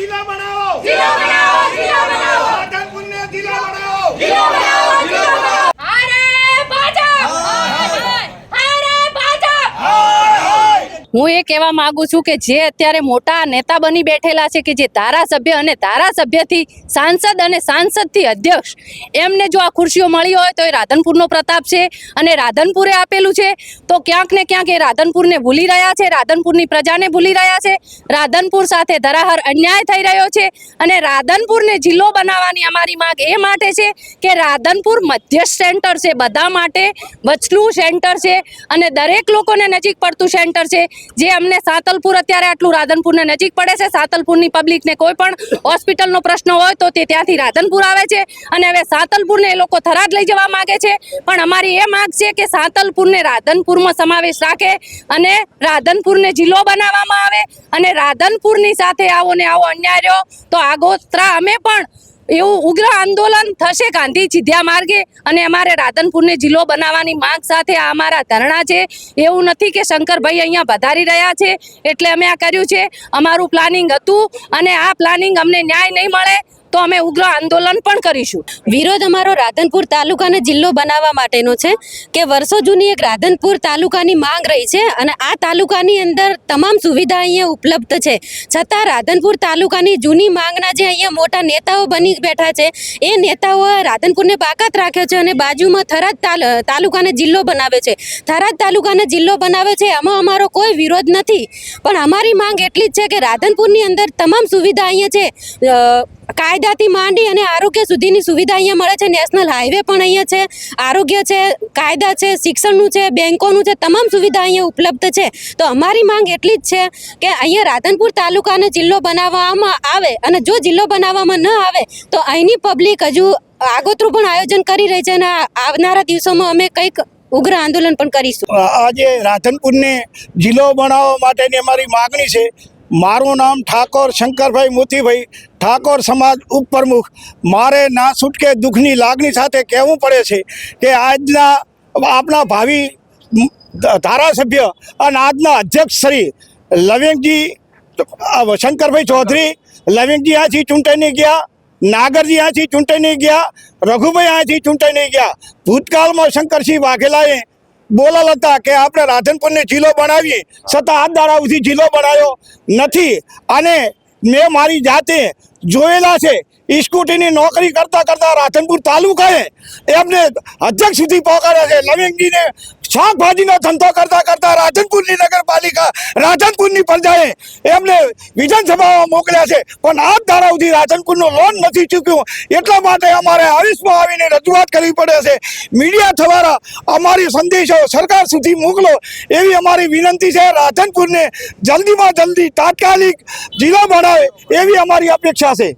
જિલ્લા બનાવો જિલ્લો બનાવો જિલ્લો બનાવો રાધનપુરને જિલ્લા બનાવો જિલ્લો બનાવો જિલ્લો બનાવો અરે ભાજપ અરે ભાજપ હું એ કહેવા માગું છું કે જે અત્યારે મોટા નેતા બની બેઠેલા છે કે જે ધારાસભ્ય અને ધારાસભ્યથી સાંસદ અને સાંસદથી અધ્યક્ષ, એમને જો આ ખુરશીઓ મળી હોય તો એ રાધનપુરનો પ્રતાપ છે અને રાધનપુરે આપેલું છે. તો ક્યાંક ને ક્યાંક એ રાધનપુરને ભૂલી રહ્યા છે, રાધનપુરની પ્રજાને ભૂલી રહ્યા છે. રાધનપુર સાથે ધરાહર અન્યાય થઈ રહ્યો છે અને રાધનપુરને જિલ્લો બનાવવાની અમારી માંગ એ માટે છે કે રાધનપુર મધ્યસ્થ સેન્ટર છે, બધા માટે વચલું સેન્ટર છે અને દરેક લોકોને નજીક પડતું સેન્ટર છે. જે અમને સાતલપુર અત્યારે આટલું રાધનપુરને નજીક પડે છે, સાતલપુરની પબ્લિકને કોઈ પણ હોસ્પિટલનો પ્રશ્ન હોય તો તે ત્યાંથી રાધનપુર આવે છે. અને હવે સાતલપુરને એ લોકો થરાદ લઈ જવા માગે છે. પણ અમારી એ માગ છે કે સાતલપુરને રાધનપુરમાં સમાવેશ રાખે અને રાધનપુરને જિલ્લો બનાવવામાં આવે અને રાધનપુરની સાથે આવો ને આવો અન્યાય રહ્યો તો આગોતરા અમે પણ એવું ઉગ્ર આંદોલન થશે ગાંધી ચિધ્યા માર્ગે અને અમારે રાધનપુરને જિલ્લો બનાવવાની માંગ સાથે આ અમારા ધરણા છે. એવું નથી કે શંકરભાઈ અહીંયા વધારી રહ્યા છે. એટલે અમે આ કર્યું છે. અમારું પ્લાનિંગ હતું અને આ પ્લાનિંગ અમને ન્યાય નહીં મળે. તો અમે ઉગ્ર આંદોલન પણ કરીશું. વિરોધ અમારો રાધનપુર તાલુકાને જિલ્લો બનાવવા માટેનો છે કે વર્ષો જૂની એક રાધનપુર તાલુકાની માંગ રહી છે અને આ તાલુકાની અંદર તમામ સુવિધા અહીંયા ઉપલબ્ધ છે. છતાં રાધનપુર તાલુકાની જૂની માંગના જે અહીંયા મોટા નેતાઓ બની બેઠા છે, એ નેતાઓએ રાધનપુરને બાકાત રાખ્યો છે અને બાજુમાં થરાદ તાલ- તાલુકાને જિલ્લો બનાવે છે. થરાદ તાલુકાને જિલ્લો બનાવે છે એમાં અમારો કોઈ વિરોધ નથી. પણ અમારી માંગ એટલી જ છે કે રાધનપુરની અંદર તમામ સુવિધા અહીંયા છે. કાયદાથી માંડી અને આરોગ્ય સુધીની સુવિધા અહીંયા મળે છે. નેશનલ હાઈવે પણ અહીંયા છે. આરોગ્ય છે, કાયદા છે, શિક્ષણનું છે, બેંકોનું છે, તમામ સુવિધા અહીંયા ઉપલબ્ધ છે. તો અમારી માંગ એટલી જ છે કે અહીંયા રાધનપુર તાલુકાને જિલ્લો બનાવવામાં આવે અને જો જિલ્લો બનાવવામાં ન આવે તો અહીંની પબ્લિક હજુ આગોતરું પણ આયોજન કરી રહી છે અને આવનારા દિવસોમાં અમે કંઈક ઉગ્ર આંદોલન પણ કરીશું. આજે રાધનપુરને જિલ્લો બનાવવા માટેની અમારી માગણી છે. મારું નામ ઠાકોર શંકરભાઈ મોતીભાઈ. ઠાકોર સમાજ ઉપપ્રમુખ, મારે ના છૂટકે દુઃખની લાગણી સાથે કહેવું પડે છે કે આજના આપણા ભાવિ ધારાસભ્ય અને આજના અધ્યક્ષ શ્રી લવિંગજી શંકરભાઈ ચૌધરી, લવિંગજી આથી ચૂંટણી ગયા, નાગરજી આથી ચૂંટણી ગયા, રઘુભાઈ આથી ચૂંટણી ગયા. ભૂતકાળમાં શંકરસિંહ વાઘેલાએ બોલાલ હતા કે આપણે રાધનપુરને જિલ્લો બનાવીએ, છતાં આ દાડા સુધી જિલ્લો બનાવ્યો નથી. અને મેં મારી જાતે જોયેલા છે. સ્કૂટીની નોકરી કરતા કરતા રાધનપુર તાલુકાએ એમને અધ્યક્ષ સુધી પહોંચાડ્યા છે. લવિંગજીને શાકભાજીનો ધંધો કરતા કરતા રાધનપુરની નગરપાલિકા રાધનપુરની પ્રજાએ એમને વિધાનસભામાં મોકલ્યા છે. પણ આજ ધારા સુધી રાધનપુરનો લોન નથી ચૂક્યું. એટલા માટે અમારે આવીશમાં આવીને રજૂઆત કરવી પડે છે. મીડિયા દ્વારા અમારી સંદેશો સરકાર સુધી મોકલો એવી અમારી વિનંતી છે. રાધનપુરને જલ્દીમાં જલ્દી તાત્કાલિક જિલ્લો બનાવે એવી અમારી અપેક્ષા છે.